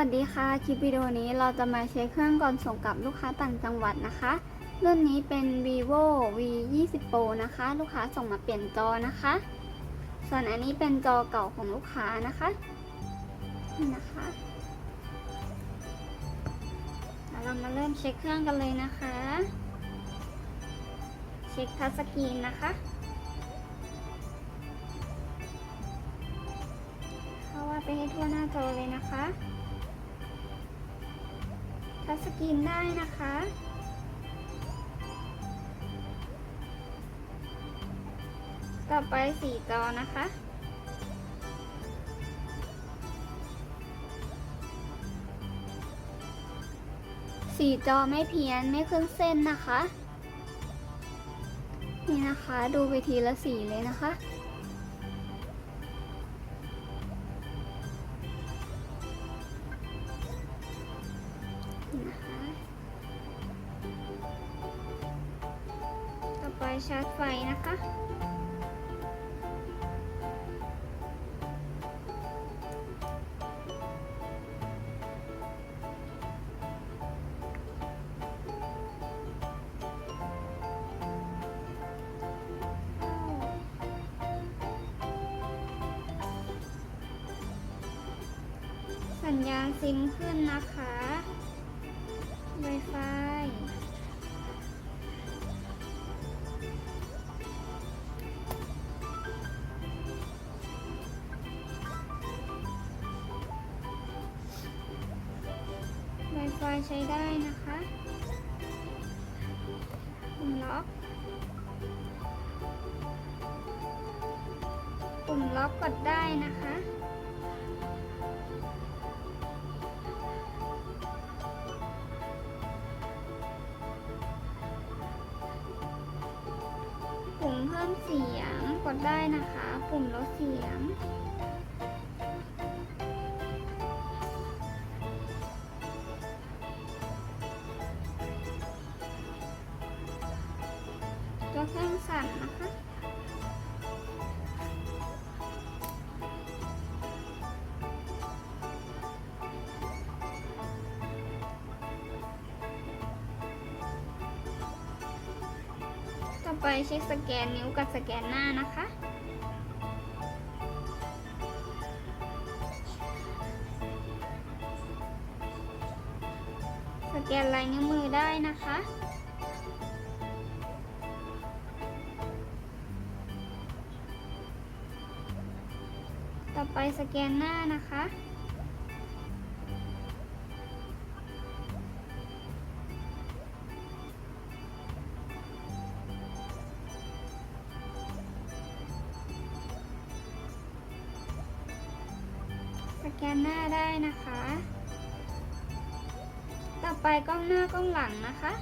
สวัสดีค่ะ คลิปวิดีโอนี้เราจะมาเช็คเครื่องก่อนส่งกับลูกค้าต่างจังหวัดนะคะ รุ่นนี้เป็น vivo v 2 0 pro นะคะ ลูกค้าส่งมาเปลี่ยนจอนะคะ ส่วนอันนี้เป็นจอเก่าของลูกค้านะคะนี่นะคะแล้วเรามาเริ่มเช็คเครื่องกันเลยนะคะ เช็คทัชสกรีนนะคะ เข้าว่าไปให้ทั่วหน้าจอเลยนะคะ ทัชสกรีนได้นะคะ ต่อไปสีจอนะคะ สีจอไม่เพี้ยนไม่ขึ้นเส้นนะคะ นี่นะคะดูไปทีละสีเลยนะคะนะคะ ไปชาร์จไฟนะคะสัญญาณซิมขึ้นนะคะ ไวไฟ ใช้ได้นะคะปุ่มล็อก ปุ่มล็อกกดได้นะคะปุ่มเพิ่มเสียงกดได้นะคะ ปุ่มลดเสียง ตัวเครื่องสั่นนะคะ ต่อไปเช็คสแกนนิ้วกับสแกนหน้านะคะสแกนลายนิ้วมือได้นะคะ ต่อไปสแกนหน้านะคะ สแกนหน้าได้นะคะ ต่อไปกล้องหน้ากล้องหลังนะคะ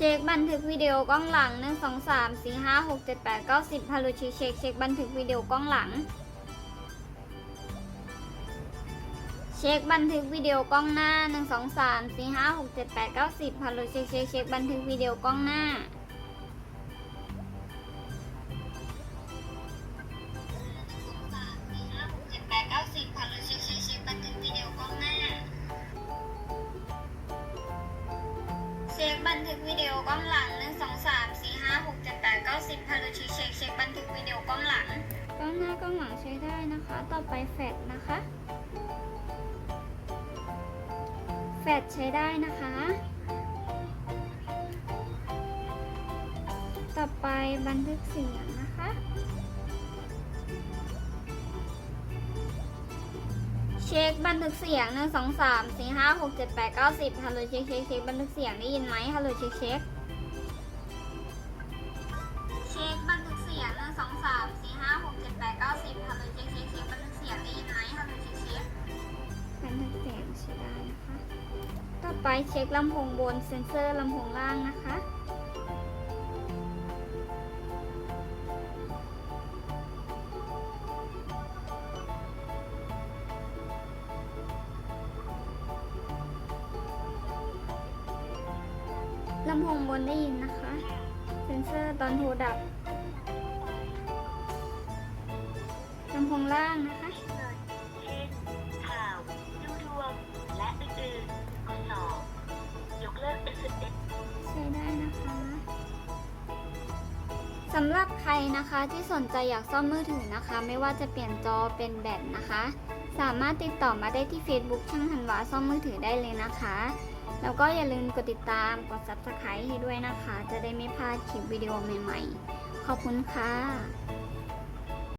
เช็คบันทึกวิดีโอกล้องหลัง 1 2 3 4 5 6 7 8 9 10พารุชิเช็คเช็คบันทึกวิดีโอกล้องหลัง เช็คบันทึกวิดีโอกล้องหน้า 1 2 3 4 5 6 7 8 9 10พารุเช็คเช็คเช็คบันทึกวิดีโอกล้องหน้า วิดีโอกล้องหลัง1 2 3 4 5 6 7 8 9 10พารุชิเช็คเช็คบันทึกวิดีโอกล้องหลังกล้องหน้ากล้องหลังใช้ได้นะคะ ต่อไปแฟลชนะคะ แฟลชใช้ได้นะคะ ต่อไปบันทึกเสียง เช็คบันทึกเสียงหนึ่งสองสามสี่ห้าหกเจ็ดแปดเก้าสิบฮัลโหลเช็คเช็คเช็คบันทึกเสียงได้ยินไหมฮัลโหลเช็คเช็คเช็คบันทึกเสียงหนึ่งสองสามสี่ห้าหกเจ็ดแปดเก้าสิบฮัลโหลเช็คเช็คเช็คบันทึกเสียงได้ยินไหมฮัลโหลเช็คเช็คบันทึกเสียงใช้ได้นะคะ ต่อไปเช็คลำโพงบนเซ็นเซอร์ลำโพงล่างนะคะ ลำโพงบนได้ยินนะคะ เซนเซอร์ตอนโทรดับลำโพงล่างนะคะเงินเช่นข่าวดูดวงและอื่นๆข้อสองยกเลิก SMS ใช้ได้นะคะสำหรับใครนะคะที่สนใจอยากซ่อมมือถือนะคะ ไม่ว่าจะเปลี่ยนจอเป็นแบตนะคะ สามารถติดต่อมาได้ที่ Facebook ช่างธันวาซ่อมมือถือได้เลยนะคะ แล้วก็อย่าลืมกดติดตามกด Subscribe ให้ด้วยนะคะ จะได้ไม่พลาดคลิปวิดีโอใหม่ๆ ขอบคุณค่ะ